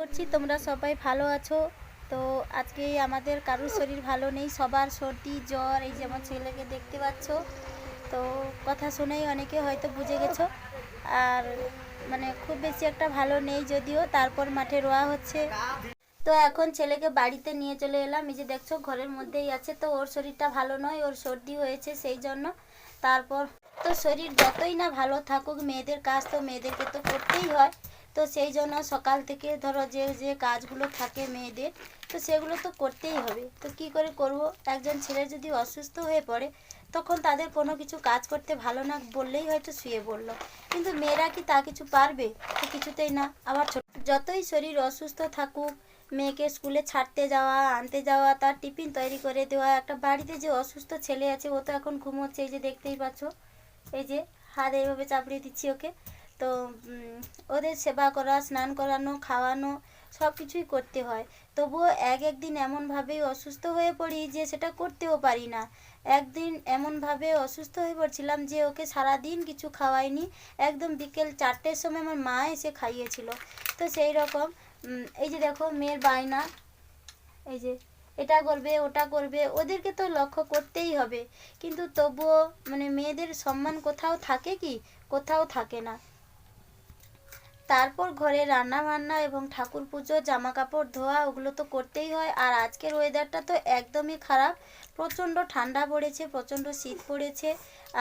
করছি, তোমরা সবাই ভালো আছো? তো আজকে আমাদের কারোর শরীর ভালো নেই, সবার সর্দি, জ্বর, এই যে আমার ছেলেকে দেখতে পাচ্ছ। তো কথা শুনেই অনেকে হয়তো বুঝে গেছো। আর মানে খুব বেশি একটা ভালো নেই যদিও, তারপর মাঠে রোয়া হচ্ছে। তো এখন ছেলেকে বাড়িতে নিয়ে চলে এলাম। এই যে দেখছ, ঘরের মধ্যেই আছে। তো ওর শরীরটা ভালো নয়, ওর সর্দি হয়েছে সেই জন্য। তারপর তো শরীর যতই না ভালো থাকুক, মেয়েদের কাজ তো মেয়েদেরকে তো করতেই হয়। তো সেই জন্য সকাল থেকে ধরো যে যে কাজগুলো থাকে মেয়েদের, তো সেগুলো তো করতেই হবে। তো কি করে করব? একজন ছেলে যদি অসুস্থ হয়ে পড়ে, তখন তাদের কোনো কিছু কাজ করতে ভালো না বললেই হয়তো শুয়ে পড়ল। কিন্তু মেয়েরা কি তা কিছু পারবে? তো কিছুতেই না। আবার যতই শরীর অসুস্থ থাকুক, মেয়েকে স্কুলে ছাড়তে যাওয়া, আনতে যাওয়া, তার টিফিন তৈরি করে দেওয়া, একটা বাড়িতে যে অসুস্থ ছেলে আছে, ও তো এখন ঘুমোচ্ছে, এই যে দেখতেই পাচ্ছ। এই যে হাত এইভাবে চাপড়িয়ে দিচ্ছি ওকে। তো ওদের সেবা করা, স্নান করানো, খাওয়ানো সব কিছুই করতে হয়। তবুও এক একদিন এমনভাবেই অসুস্থ হয়ে পড়ি যে সেটা করতেও পারি না। একদিন এমনভাবে অসুস্থ হয়ে পড়ছিলাম যে ওকে সারাদিন কিছু খাওয়াইনি। একদম বিকেল চারটের সময় আমার মা এসে খাইয়েছিল। তো সেই রকম এই যে দেখো মেয়ের বায়না, এই যে এটা করবে, ওটা করবে, ওদেরকে তো লক্ষ্য করতেই হবে। কিন্তু তবুও মানে মেয়েদের সম্মান কোথাও থাকে কি? কোথাও থাকে না। তারপর ঘরে রান্না বান্না এবং ঠাকুর পুজো জামা কাপড় ধোয়া ওগুলো তো করতেই হয়। আর আজকের ওয়েদারটা তো একদমই খারাপ। প্রচণ্ড ঠান্ডা পড়েছে প্রচণ্ড শীত পড়েছে।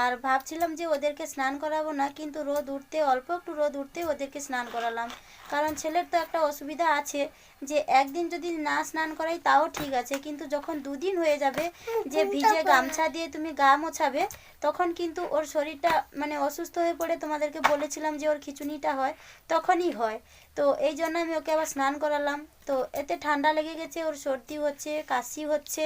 আর ভাবছিলাম যে ওদেরকে স্নান করাবো না কিন্তু রোদ উঠতে অল্প একটু রোদ উঠতে ওদেরকে স্নান করালাম। কারণ ছেলের তো একটা অসুবিধা আছে যে একদিন যদি না স্নান করাই তাও ঠিক আছে কিন্তু যখন দুদিন হয়ে যাবে যে ভিজে গামছা দিয়ে তুমি গা মোছাবে তখন কিন্তু ওর শরীরটা মানে অসুস্থ হয়ে পড়ে। তোমাদেরকে বলেছিলাম যে ওর খিচুনিটা হয়। তখনই হয়। তো এই জন্য আমি ওকে আবার স্নান করালাম। তো এতে ঠান্ডা লেগে গেছে, ওর সর্দি হচ্ছে, কাশি হচ্ছে।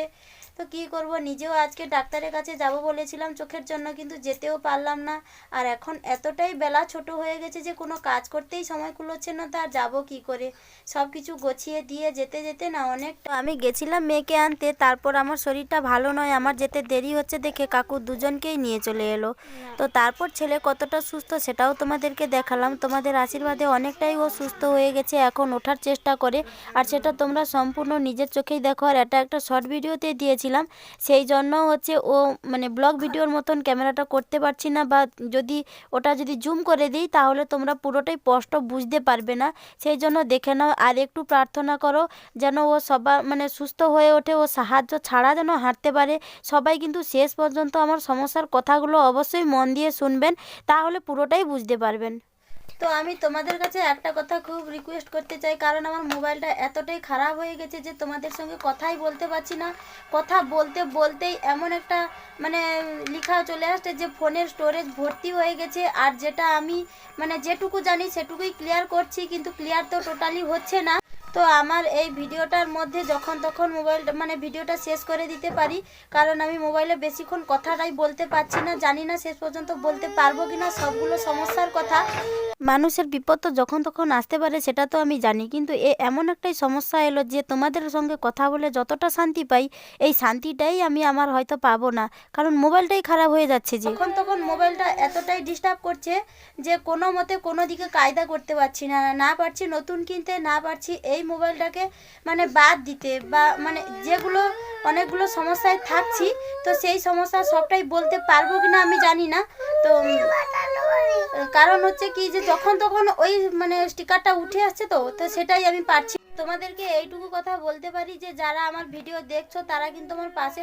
তো কি করব, নিজেও আজকে ডাক্তারের কাছে যাব বলেছিলাম চোখের জন্য, কিন্তু যেতেও পারলাম না। আর এখন এতটাই বেলা ছোট হয়ে গেছে যে কোনো কাজ করতেই সময় কুলোচ্ছে না, তো যাব কি করে? সব কিছু গোছিয়ে দিয়ে যেতে যেতে না অনেক আমি গেছিলাম মেয়েকে আনতে, তারপর আমার শরীরটা ভালো নয়, আমার যেতে দেরি হচ্ছে দেখে কাকু দুজনকেই নিয়ে চলে এলো। তো তারপর ছেলে কতটা সুস্থ সেটাও তোমাদেরকে দেখালাম। তোমাদের আশীর্বাদে অনেকটাই ও সুস্থ হয়ে গেছে, এখন ওঠার চেষ্টা করে। আর সেটা তোমরা সম্পূর্ণ নিজের চোখেই দেখো। আর এটা একটা শর্ট ভিডিওতে দিয়েছিলাম। সেই জন্য হচ্ছে ও মানে ব্লগ ভিডিওর মতন ক্যামেরাটা করতে পারছি না বা যদি ওটা যদি জুম করে দিই, তাহলে তোমরা পুরোটাই স্পষ্ট বুঝতে পারবে না। সেই জন্য দেখে নাও আর একটু প্রার্থনা করো যেন ও সবার মানে সুস্থ হয়ে ওঠে। ও সাহায্য ছাড়া যেন হাঁটতে পারে। সবাই কিন্তু শেষ পর্যন্ত আমার সমস্যার কথাগুলো অবশ্যই মন দিয়ে শুনবেন। তাহলে পুরোটাই বুঝতে পারবেন। তো আমি তোমাদের কাছে একটা কথা খুব রিকোয়েস্ট করতে চাই, কারণ আমার মোবাইলটা এতটাই খারাপ হয়ে গেছে যে তোমাদের সঙ্গে কথাই বলতে পারছি না। কথা বলতে বলতেই এমন একটা মানে লেখা চলে আসছে যে ফোনের স্টোরেজ ভর্তি হয়ে গেছে, আর যেটা আমি মানে যেটুকু জানি সেটুকুই ক্লিয়ার করছি, কিন্তু ক্লিয়ার তো টোটালি হচ্ছে না। তো আমার এই ভিডিওটার মধ্যে যখন তখন মোবাইলটা মানে ভিডিওটা শেষ করে দিতে পারি, কারণ আমি মোবাইলে বেশিক্ষণ কথাটাই বলতে পারছি না, জানি না শেষ পর্যন্ত বলতে পারব কিনা, সবগুলো সমস্যার কথা। মানুষের বিপদ তো যখন তখন আসতে পারে, সেটা তো আমি জানি। কিন্তু এ এমন একটাই সমস্যা এলো যে তোমাদের সঙ্গে কথা বলে যতটা শান্তি পাই, এই শান্তিটাই আমি আমার হয়তো পাবো না। কারণ মোবাইলটাই খারাপ হয়ে যাচ্ছে যে। তখন তখন মোবাইলটা এতটাই ডিস্টার্ব করছে যে কোনো মতে কোনো দিকে কায়দা করতে পারছি না। না পারছি নতুন কিনতে, না পারছি এই মোবাইলটাকে মানে বাদ দিতে বা মানে যেগুলো অনেকগুলো সমস্যায় থাকছি, তো সেই সমস্যা সবটাই বলতে পারব কিনা আমি জানি না। তো কারণ হচ্ছে কি যে যখন তখন ওই মানে স্টিকারটা উঠে আসছে তো তো সেটাই আমি পারছি। তোমাদেরকে এইটুকু কথা বলতে পারি যে, যারা আমার ভিডিও দেখছ, তারা কিন্তু আমার পাশে